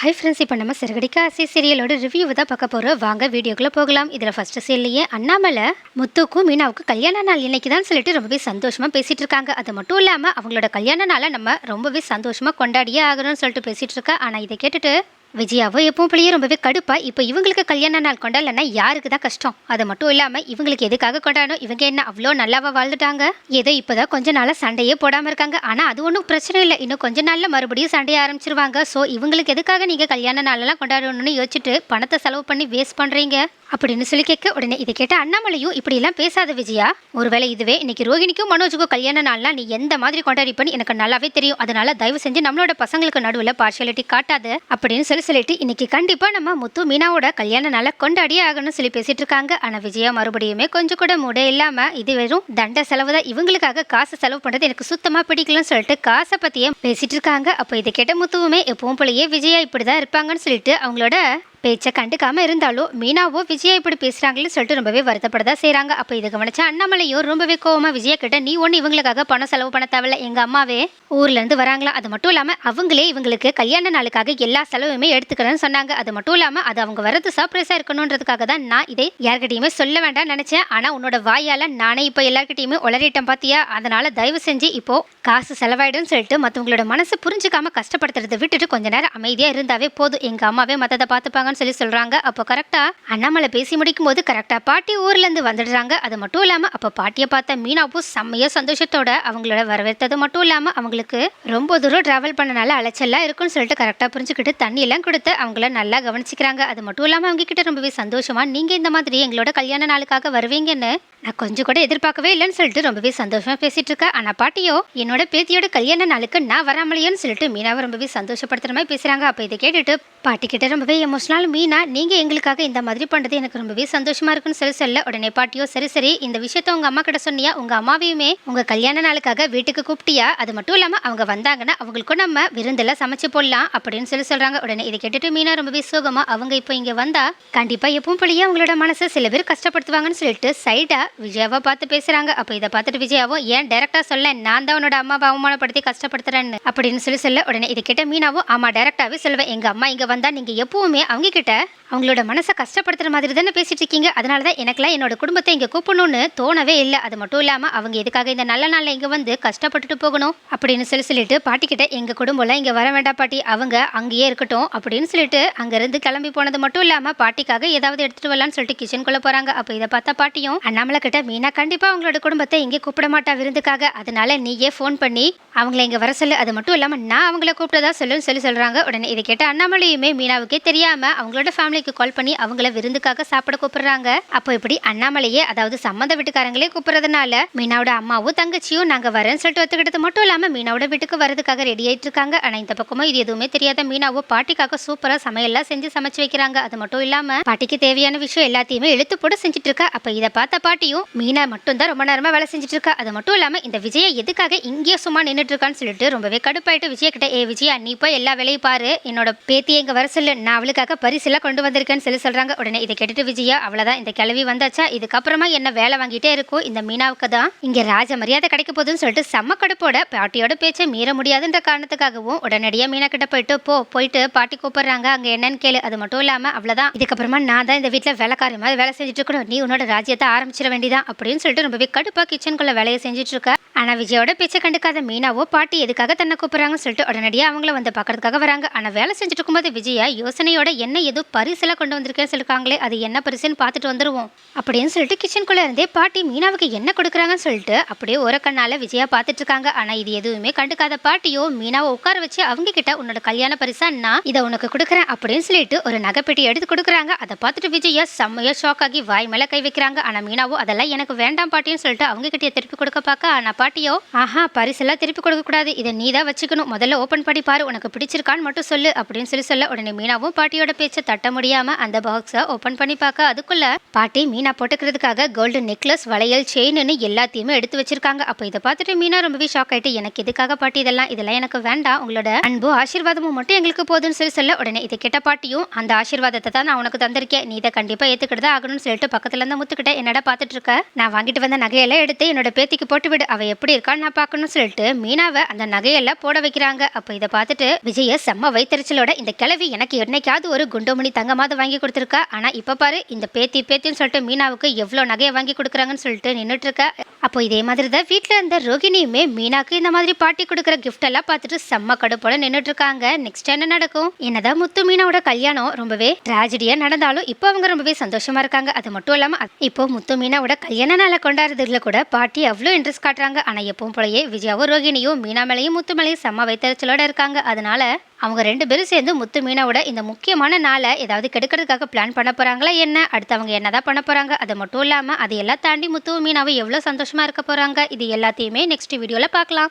Hi friends இப்போ நம்ம சிறுகடிக்க ஆசை சீரியலோட ரிவ்யூவை தான் பார்க்க போகிறோம் வாங்க வீடியோக்குள்ளே போகலாம். இதில் ஃபஸ்ட்டு சீன்லேயே அண்ணாமலை முத்துக்கும் மீனாவுக்கும் கல்யாண நாள் இன்னைக்கு தான் சொல்லிட்டு ரொம்பவே சந்தோஷமாக பேசிகிட்டு இருக்காங்க. அது மட்டும் இல்லாமல் அவங்களோட கல்யாண நாளை நம்ம ரொம்பவே சந்தோஷமாக கொண்டாடியே ஆகணும்னு சொல்லிட்டு பேசிகிட்டு இருக்கா. ஆனால் இதை கேட்டுட்டு விஜயாவோ எப்பவும் போலயே ரொம்பவே கடுப்பா. இப்போ இவங்களுக்கு கல்யாண நாள் கொண்டாடலன்னா யாருக்கு தான் கஷ்டம்? அது மட்டும் இல்லாமல் இவங்களுக்கு எதுக்காக கொண்டாடணும்? இவங்க என்ன அவ்வளோ நல்லாவா வாழ்ந்துட்டாங்க? ஏதோ இப்போதான் கொஞ்ச நாளாக சண்டையே போடாமல் இருக்காங்க. ஆனால் அது ஒன்றும் பிரச்சனை இல்லை. இன்னும் கொஞ்ச நாளில் மறுபடியும் சண்டையை ஆரம்பிச்சிருவாங்க. ஸோ இவங்களுக்கு எதுக்காக நீங்கள் கல்யாண நாளெல்லாம் கொண்டாடணும்னு யோசிச்சுட்டு பணத்தை செலவு பண்ணி வேஸ்ட் பண்ணுறீங்க அப்படின்னு சொல்லி கேட்க உடனே இதை கேட்ட அண்ணாமலையும் இப்படிலாம் பேசாத விஜயா. ஒருவேளை இதுவே இன்னைக்கு ரோஹிணிக்கும் மனோஜுக்கும் கல்யாண நாள்லாம் நீ எந்த மாதிரி கொண்டாடிப்பன்னு எனக்கு நல்லாவே தெரியும். அதனால தயவு செஞ்சு நம்மளோட பசங்களுக்கு நடுவில் பார்ஷியாலிட்டி காட்டாது அப்படின்னு சொல்லி சொல்லிட்டு இன்னைக்கு கண்டிப்பாக நம்ம முத்து மீனாவோட கல்யாண நாளை கொண்டாடியே ஆகணும்னு சொல்லி பேசிட்டு இருக்காங்க ஆனால் விஜயா மறுபடியுமே கொஞ்சம் கூட மூட இல்லாமல் இது வெறும் தண்ட செலவு தான். இவங்களுக்காக காசு செலவு பண்ணுறது எனக்கு சுத்தமாக பிடிக்கலன்னு சொல்லிட்டு காசை பற்றியே பேசிட்டு இருக்காங்க அப்போ இதை கேட்ட முத்துவுமே எப்பவும் போலயே விஜயா இப்படி தான் இருப்பாங்கன்னு சொல்லிட்டு அவங்களோட பேச்சை கண்டுக்காமல் இருந்தாலும் மீனாவோ விஜயா இப்படி பேசுகிறாங்களேன்னு சொல்லிட்டு ரொம்பவே வருத்தப்படதா செய்கிறாங்க அப்போ இதை கவனிச்சா அண்ணாமலையோ ரொம்பவே கோவமாக விஜயா கிட்ட நீ ஒன்று இவங்களுக்காக பணம் செலவு பண்ண தேவையில்ல எங்கள் அம்மாவே ஊர்லேருந்து வராங்களா? அது மட்டும் இல்லாமல் அவங்களே இவங்களுக்கு கல்யாண நாளுக்காக எல்லா செலவுமே எடுத்துக்கிறேன்னு சொன்னாங்க. அது மட்டும் இல்லாமல் அது அவங்க வரது சர்ப்ரைஸாக இருக்கணுன்றதுக்காக தான் நான் இதை யார்கிட்டையுமே சொல்ல வேண்டாம்னு நினச்சேன். ஆனால் உன்னோட வாயால் நானே இப்போ எல்லார்கிட்டையுமே உளறிட்டேன் பார்த்தியா அதனால் தயவு செஞ்சு இப்போது காசு செலவாயிடும்னு சொல்லிட்டு மற்றவங்களோட மனசு புரிஞ்சுக்காம கஷ்டப்படுத்துறதை விட்டுட்டு கொஞ்ச நேரம் அமைதியாக இருந்தாவே போதும். எங்கள் அம்மாவே பார்த்துப்பாங்க. சொல்லி சொல்றாங்க. அப்போ கரெக்டாக அண்ணாமலை பேசி முடிக்கும் போது கரெக்டாக பாட்டி ஊர்லேருந்து வந்துடுறாங்க. அது மட்டும் இல்லாமல் அப்போ பாட்டியை பார்த்த மீனாவும் செம்மையா சந்தோஷத்தோட அவங்களோட வரவேற்றது மட்டும் இல்லாமல் அவங்களுக்கு ரொம்ப தூரம் ட்ராவல் பண்ணனால அலைச்சலா இருக்குன்னு சொல்லிட்டு கரெக்டாக புரிஞ்சுக்கிட்டு தண்ணியெல்லாம் கொடுத்து அவங்கள நல்லா கவனிச்சிக்கிறாங்க. அது மட்டும் இல்லாமல் அவங்க கிட்ட ரொம்பவே சந்தோஷமாக நீங்கள் இந்த மாதிரி எங்களோட கல்யாண நாளுக்காக வருவீங்கன்னு நான் கொஞ்சம் கூட எதிர்பார்க்கவே இல்லைன்னு சொல்லிட்டு ரொம்பவே சந்தோஷமாக பேசிட்டு இருக்கேன். ஆனால் பாட்டியோ என்னோட பேத்தியோட கல்யாண நாளுக்கு நான் வராமலையோன்னு சொல்லிட்டு மீனாவை ரொம்பவே சந்தோஷப்படுத்துற மாதிரி பேசுகிறாங்க அப்போ இதை கேட்டுட்டு பாட்டி கிட்ட ரொம்பவே எமோஷனல் மீனா நீங்க எங்களுக்காக இந்த மாதிரி பண்றது எனக்கு ரொம்பவே சந்தோஷமா இருக்குன்னு சொல்லி சொல்ல உடனே பாட்டியோ சரி சரி இந்த விஷயத்த உங்க அம்மா கிட்ட சொன்னியா? உங்க அம்மாவையுமே உங்க கல்யாண நாளுக்காக வீட்டுக்கு கூப்பிட்டியா? அது மட்டும் இல்லாம அவங்க வந்தாங்கன்னா அவங்களுக்கும் நம்ம விருந்தில் சமைச்சு போடலாம் அப்படின்னு சொல்லி சொல்றாங்க. உடனே இதை கேட்டுட்டு மீனா ரொம்பவே சோகமா அவங்க இப்போ இங்க வந்தா கண்டிப்பா எப்பவும் போலயே அவங்களோட மனசை சில பேர் கஷ்டப்படுத்துவாங்கன்னு சொல்லிட்டு சைடா விஜயாவை பார்த்து பேசுறாங்க. அப்போ இதை பார்த்துட்டு விஜயாவும் ஏன் டேரக்டா சொல்ல நான் தான் உன்னோட அம்மாவை அவமானப்படுத்தி கஷ்டப்படுத்துறேன்னு? அப்படின்னு சொல்லி சொல்ல உடனே இதை கேட்ட மீனாவும் ஆமா டேரக்டாவே சொல்லுவேன். எங்க அம்மா இங்க வந்து நீங்க எப்பவுமே எப்போவுமே கிட்ட அவங்களோட மனசை கஷ்டப்படுத்துகிற மாதிரி தானே பேசிகிட்டு இருக்கீங்க? அதனால தான் எனக்குலாம் என்னோட குடும்பத்தை இங்கே கூப்பிடணும்னு தோணவே இல்லை. அது மட்டும் இல்லாமல் அவங்க எதுக்காக இந்த நல்ல நாளில் இங்கே வந்து கஷ்டப்பட்டுட்டு போகணும் அப்படின்னு சொல்லி சொல்லிட்டு பாட்டிக்கிட்ட எங்கள் குடும்பம்லாம் இங்கே வர வேண்டாம் பாட்டி அவங்க அங்கேயே இருக்கட்டும் அப்படின்னு சொல்லிட்டு அங்கேருந்து கிளம்பி போனது மட்டும் இல்லாமல் பாட்டிக்காக ஏதாவது எடுத்துகிட்டு வரலான்னு சொல்லிட்டு கிச்சனுக்குள்ளே போகிறாங்க அப்போ இதை பார்த்தா பாட்டியும் அண்ணாமலை கிட்ட மீனா கண்டிப்பாக அவங்களோட குடும்பத்தை இங்கே கூப்பிட மாட்டா விருந்துக்காக. அதனால நீயே ஃபோன் பண்ணி அவங்கள இங்கே வர சொல்லு. அது மட்டும் இல்லாமல் நான் அவங்கள கூப்பிட்டதா சொல்லுன்னு சொல்லி சொல்கிறாங்க உடனே இதை கேட்ட விஷயமே மீனாவுக்கே தெரியாம அவங்களோட ஃபேமிலிக்கு கால் பண்ணி அவங்கள விருந்துக்காக சாப்பிட கூப்பிடுறாங்க. அப்போ இப்படி அண்ணாமலையே அதாவது சம்மந்த வீட்டுக்காரங்களே கூப்பிடுறதுனால மீனாவோட அம்மாவும் தங்கச்சியும் நாங்க வரேன்னு சொல்லிட்டு ஒத்துக்கிட்டது மட்டும் இல்லாம மீனாவோட வீட்டுக்கு வரதுக்காக ரெடி ஆயிட்டு இருக்காங்க ஆனா இந்த பக்கமும் இது எதுவுமே தெரியாத மீனாவோ பாட்டிக்காக சூப்பரா சமையல்லாம் செஞ்சு சமைச்சு வைக்கிறாங்க. அது மட்டும் இல்லாம பாட்டிக்கு தேவையான விஷயம் எல்லாத்தையுமே எழுத்து போட்டு செஞ்சுட்டு இருக்கா அப்ப இதை பார்த்த பாட்டியும் மீனா மட்டும் தான் ரொம்ப நேரமா வேலை செஞ்சுட்டு இருக்கா அது மட்டும் இல்லாம இந்த விஜய எதுக்காக இங்கேயே சும்மா நின்றுட்டு இருக்கான்னு சொல்லிட்டு ரொம்பவே கடுப்பாயிட்டு விஜய கிட்ட ஏ விஜயா நீ போய் எல்லா வேலையும் பாரு. என்னோட பேத்தி எங்க வர சொல்லு. நான் அவளுக்காக பரிசெல்லாம் கொண்டு வந்திருக்கேன்னு சொல்லி சொல்றாங்க. உடனே இதை கேட்டுட்டு விஜயா அவ்வளோதான் இந்த கிளவி வந்தாச்சா? இதுக்கப்புறமா என்ன வேலை வாங்கிட்டே இருக்கும்? இந்த மீனாவுக்கு தான் இங்க ராஜ மரியாதை கிடைக்க போகுதுன்னு சொல்லிட்டு செம்ம கடுப்போட பாட்டியோட பேச்சை மீற முடியாதுன்ற காரணத்துக்காகவும் உடனடியாக மீனா கிட்ட போயிட்டு போ போயிட்டு பாட்டி கூப்பிடுறாங்க. அங்க என்னன்னு கேளு. அது மட்டும் இல்லாமல் அவ்வளோதான் இதுக்கப்புறமா நான் தான் இந்த வீட்டில் வேலைக்காரி மாதிரி வேலை செஞ்சுட்டு இருக்கணும். நீ உன்னோட ராஜ்யத்தை ஆரம்பிச்சிட வேண்டியதான் அப்படின்னு சொல்லிட்டு ரொம்பவே கடுப்பாக கிச்சனுக்குள்ள வேலையை செஞ்சுட்டு இருக்க. ஆனா விஜயோட பேச்சை கண்டுக்காத மீனாவோ பாட்டி எதுக்காக தன்னை கூப்பிட்றாங்கன்னு சொல்லிட்டு உடனடியாக அவங்கள வந்து பார்க்கறதுக்காக வராங்க. ஆனா வேலை செஞ்சுட்டு இருக்கும்போது விஜயா யோசனையோட என்ன ஏதோ பரிசுல கொண்டு வந்திருக்கேன்னு சொல்லிருக்காங்களே அது என்ன பரிசுன்னு பார்த்துட்டு வந்துருவோம் அப்படின்னு சொல்லிட்டு கிச்சனுக்குள்ளே இருந்தே பாட்டி மீனாவுக்கு என்ன கொடுக்குறாங்கன்னு சொல்லிட்டு அப்படியே ஒரு கண்ணால் விஜயா பார்த்துட்டு இருக்காங்க. ஆனால் இது எதுவுமே கண்டுக்காத பாட்டியோ மீனாவை உட்கார வச்சு அவங்க கிட்ட உன்னோட கல்யாண பரிசா நான் இதை உனக்கு கொடுக்குறேன் அப்படின்னு சொல்லிட்டு ஒரு நகைப்பெட்டி எடுத்து கொடுக்குறாங்க. அதை பார்த்துட்டு விஜயா செம்மையா ஷாக் ஆகி வாய் மேலே கை வைக்கிறாங்க. ஆனால் மீனாவோ அதெல்லாம் எனக்கு வேண்டாம் பாட்டின்னு சொல்லிட்டு அவங்க கிட்டே திருப்பி கொடுக்க பார்க்க. ஆனால் பாட்டியோ ஆஹா பரிசெல்லாம் திருப்பி கொடுக்கக்கூடாது இதை நீ தான் வச்சுக்கணும். முதல்ல ஓப்பன் பண்ணி பாரு. உனக்கு பிடிச்சிருக்கான்னு மட்டும் சொல்லு அப்படின்னு சொல்லி சொல்ல உடனே மீனாவும் பாட்டியோட பேச்சை தட்ட முடியாம அந்த பாக்ஸை ஓப்பன் பண்ணி பார்க்க. அதுக்குள்ள பாட்டி மீனா போட்டுக்கிறதுக்காக கோல்டு நெக்லஸ் வளையல் செயின்னு எல்லாத்தையுமே எடுத்து வச்சிருக்காங்க. அப்போ இதை பார்த்துட்டு மீனா ரொம்பவே ஷாக் ஆயிட்டு எனக்கு எதுக்காக பாட்டி இதெல்லாம்? இதெல்லாம் எனக்கு வேண்டாம். உங்களோட அன்பு ஆசீர்வாதமும் மட்டும் எங்களுக்கு போதும்னு சொல்லி சொல்ல. உடனே இதை கிட்ட பாட்டியும் அந்த ஆசீர்வாதத்தை தான் நான் உனக்கு தந்திருக்கேன். நீ இதை கண்டிப்பா ஏத்துக்கிட்டு ஆகணும்னு சொல்லிட்டு பக்கத்துல இருந்து முத்துக்கிட்ட என்னடா பார்த்துட்டு இருக்க? நான் வாங்கிட்டு வந்த நகையெல்லாம் எடுத்து என்னோட பேத்திக்கு போட்டு விடு. அவ எப்படி இருக்கான்னு நான் பார்க்கணும்னு சொல்லிட்டு மீனாவை அந்த நகையெல்லாம் போட வைக்கிறாங்க. அப்போ இதை பார்த்துட்டு விஜய செம்ம வைத்தறிச்சலோட இந்த கிழவி எனக்கு என்னைக்காவது ஒரு குண்டோமணி தங்கமாவது வாங்கி கொடுத்துருக்கா? ஆனால் இப்போ பாரு இந்த பேத்தி பேத்தின்னு சொல்லிட்டு மீனாவுக்கு எவ்வளோ நகையை வாங்கி கொடுக்குறாங்கன்னு சொல்லிட்டு நின்றுட்டு இருக்கா அப்போ இதே மாதிரி தான் வீட்டில் இருந்த ரோகிணியுமே மீனாக்கு இந்த மாதிரி பாட்டி கொடுக்குற கிஃப்ட் எல்லாம் பார்த்துட்டு செம்ம கடுப்போட நின்றுட்டு இருக்காங்க நெக்ஸ்ட் என்ன நடக்கும்? என்னதான் முத்து மீனாவோட கல்யாணம் ரொம்பவே ட்ராஜடியாக நடந்தாலும் இப்போ அவங்க ரொம்பவே சந்தோஷமா இருக்காங்க. அது மட்டும் இல்லாம இப்போ முத்து மீனாவோட கல்யாண நாளை கொண்டாடுறதுல கூட பாட்டி அவ்வளோ இன்ட்ரெஸ்ட் காட்டுறாங்க. ஆனால் எப்பவும் போலயே விஜயாவும் ரோகிணியும் மீனா மேலையும் முத்து மேலையும் செம்ம வைத்தறிச்சலோட இருக்காங்க. அதனால அவங்க ரெண்டு பேரும் சேர்ந்து முத்து மீனாவோட இந்த முக்கியமான நாளை ஏதாவது கெடுக்கிறதுக்காக பிளான் பண்ண போகிறாங்களா என்ன? அடுத்து அவங்க என்னதான் பண்ண போகிறாங்க அது மட்டும் இல்லாம அதையெல்லாம் தாண்டி முத்து மீனாவும் எவ்வளோ சந்தோஷமாக இருக்க போகிறாங்க இது எல்லாத்தையுமே நெக்ஸ்ட் வீடியோவில் பார்க்கலாம்.